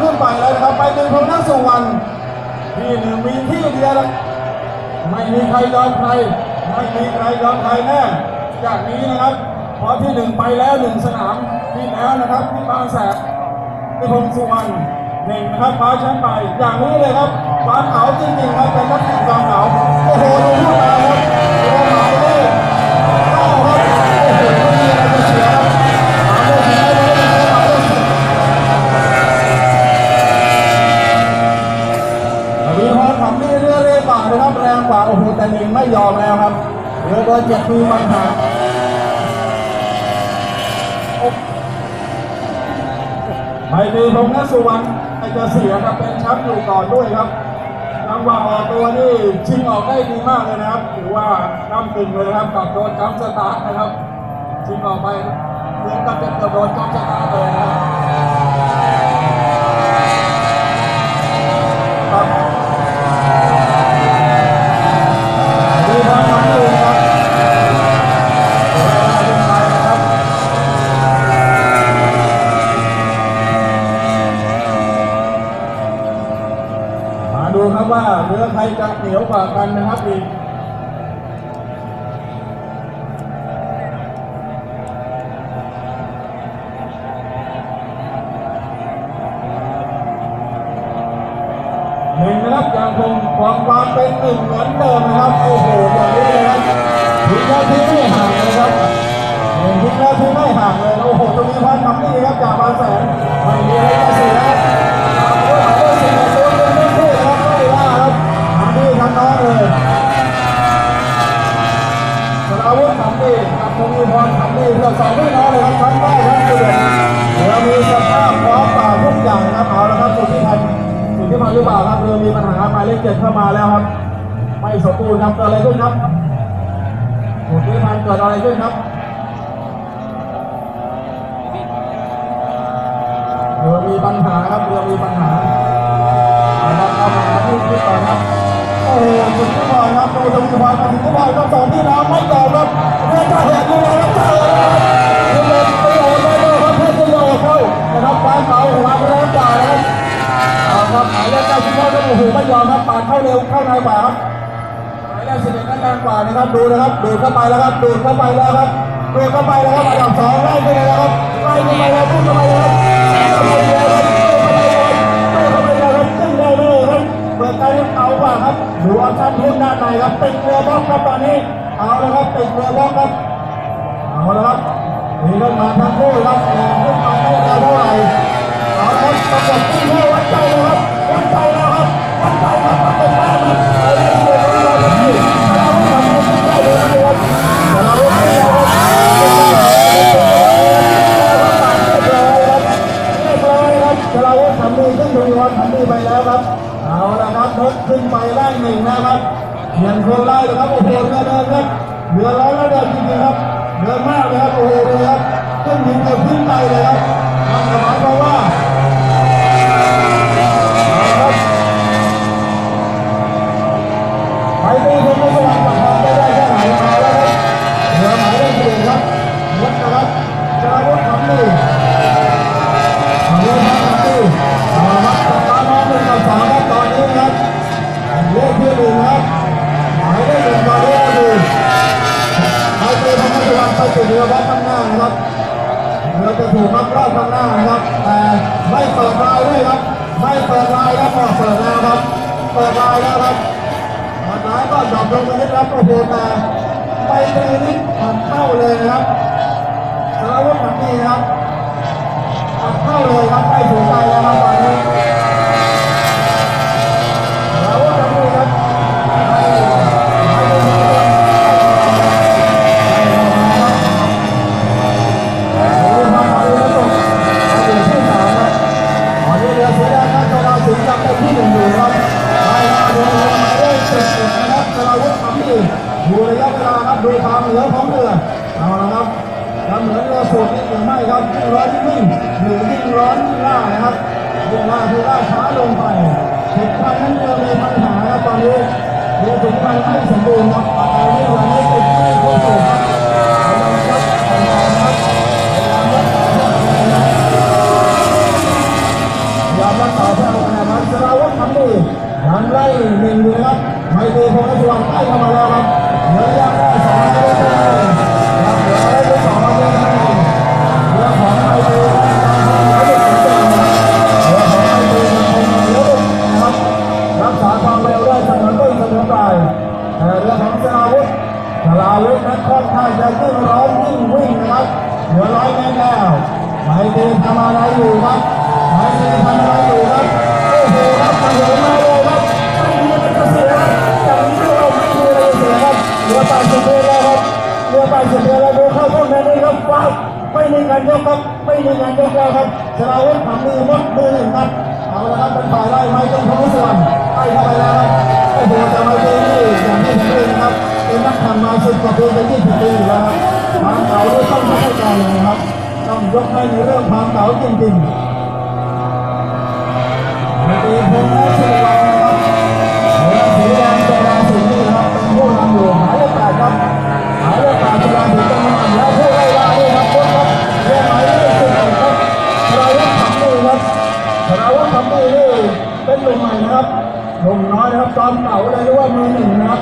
ขึ้นไปแล้วนะครับ ไปเป็นพงนักสุวรรณที่หนึ่งมีที่เดียวไม่มีใครยอมใคร ไม่มีใครยอมใครแน่ จากนี้นะครับพอที่หนึ่งไปแล้วหนึ่งสนามที่แล้วนะครับที่บางแสนที่พงสุวรรณหนึ่งนะครับคว้าแชมป์ไป อย่างนี้เลยครับฟ้าขาวจริงๆครับเป็นนักแข่งควาขาวโอ้โหดูขึ้นมาครับ เรือเบอร์เจ็ดมีปัญหาไมตรีพงษ์สุวรรณไอจะเสียครับเป็นแชมป์อยู่ก่อนด้วยครับจังหวะออกตัวนี่ชิงออกได้ดีมากเลยนะครับถือว่าน้ำตึงเลยนะครับกับโดนจัมสตาร์นะครับชิงออกไปเหมือนกับจะเกือบโดนจัมสตาร์เลยนะครับ เรือใครจะเหนียวกว่ากันนะครับอีกหนึ่งนะครับยังคงความความเป็นหนึ่งเหมือนเดิมนะครับโอ้โหอย่างนี้เลยครับทิ้งแล้วทิ้งไม่ห่างเลยครับหนึ่งทิ้งแล้วทิ้งไม่ เจ็ดเข้ามาแล้วครับ ไม่สมบูรณ์ครับเกิดอะไรขึ้นครับสุดที่พันเกิดอะไรขึ้นครับเรือมีปัญหาครับเรือมีปัญหาเอาละครับเข้ามาที่ที่ก่อครับโอ้โหสุดที่บอลครับโดยตรงที่บอลมาถึงที่บอลครับสองพี่น้องไม่ยอมครับเรือจะแหกอยู่แล้วครับ เอ็ดนั่นแรงกว่านะครับดูนะครับดูเข้าไปแล้วครับดูเข้าไปแล้วครับดูเข้าไปแล้วครับอันดับสองไล่ไปเลยนะครับไล่เข้าไปแล้วพุ่งเข้าไปแล้วครับเข้าไปแล้วครับเข้าไปแล้วครับขึ้นได้เลยครับเปิดใจเอาว่าครับดูออปชั่นพุ่งด้านในครับติดเรือบล็อกครับตอนนี้เอาแล้วครับติดเรือบล็อกครับเอาแล้วครับมีขึ้นมาทั้งคู่ครับแรงขึ้นมาไม่เท่าไหร่เอาครับประกบที่ห้าวัดใจแล้วครับวัดใจแล้ เรือร้อนแล้วเดินจริงๆครับเดินมากเลยครับโอ้โหเลยครับขึ้นยิงกับขึ้นไปเลยครับ ถูกมัดรอบข้างหน้านะครับ แต่ไม่เปิดลายด้วยครับ ไม่เปิดลายครับพอเปิดแล้วครับ เปิดลายแล้วครับมาท้ายก็ดรอปลงไปนิดครับโอ้โหแต่ไปตีนิดผัดเข้าเลยนะครับสารวัตรผัดนี่ครับผัดเข้าเลยครับใกล้ถึงใจ ราวัตรผัดนี่ดูระยะเวลาครับดูความเหลือของเรือเอาละครับทำเหมือนเรือสูดนี่หรือไม่ครับยิ่งร้อนยิ่งวิ่งหรือยิ่งร้อนยิ่งล่านะครับยิ่งล่าคือล่าช้าลงไปสุดท้ายนั้นเรือมีปัญหาครับตอนนี้ ไม่ตีพงศ์สุวรรณใกล้เข้ามาแล้วครับเหลือยังได้สองนาทีเลยครับเหลือได้สองนาทีเลยเหลือของไม่ตีเหลือของไม่ตีมันคงเหลือนะครับรักษาความเร็วได้เสมอต้นเสมอปลายแต่เรื่องของสราวุธสราวุธนั้นค่อนข้างจะยิ่งร้อนยิ่งวิ่งนะครับเหลือร้อยเมตรแล้วไม่ตีทำอะไรอยู่ครับ แล้วครับสราวุธทำมือมดมือหนึ่งครับเอาละครับเป็นฝ่ายไล่ไม่ต้องทำส่วนไล่เข้าไปแล้วครับโอ้โหจะมาเจอที่อย่างนี้ผมเองนะครับเป็นนักทำมาสุดกว่าปีเป็นยี่สิบปีอยู่แล้วครับความเก่าด้วยต้องให้ใจเลยนะครับต้องยกให้ในเรื่องความเก่าจริงๆ นุ่มใหม่นะครับหนุ่มน้อยนะครับจอมเก่าเลยเรียกว่ามือหนึ่งนะครับ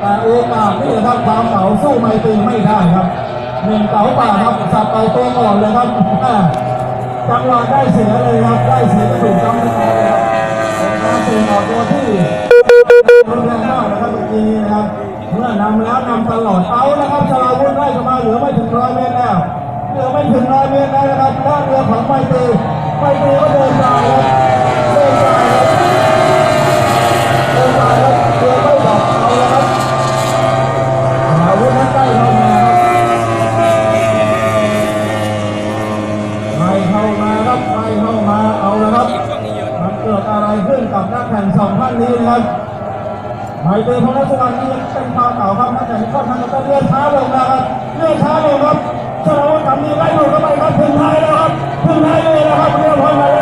แต่โอกาสนี่นะครับความเก่าสู้ไม่ตีไม่ได้ครับหนึ่งเก่าป่าครับสับไปตัวก่อนเลยครับจังหวะได้เสียเลยครับได้เสียกระดูกจำไม่ได้เลยครับเป็นการเตะออกตัวที่รุนแรงมากนะครับเมื่อกี้นะครับเมื่อนำแล้วนำตลอดเอานะครับสลาวุธไล่เข้ามาเหลือไม่ถึงร้อยเมตรแล้วเหลือไม่ถึงร้อยเมตรแล้วนะครับด้านเรือของไมตรีไมตรีก็เดินตายครับ ขึ้นกับนักแข่งสองท่านนี้นะครับหมายถึงพระราชวังนี้เป็นความเก่าครับนักแข่งก็ทำกันเลื่อนช้าลงนะครับเลื่อนช้าลงครับสารวัตรทำนี้ไล่ดูเข้าไปครับถึงท้ายแล้วครับถึงท้ายเลยนะครับเรียบร้อยมา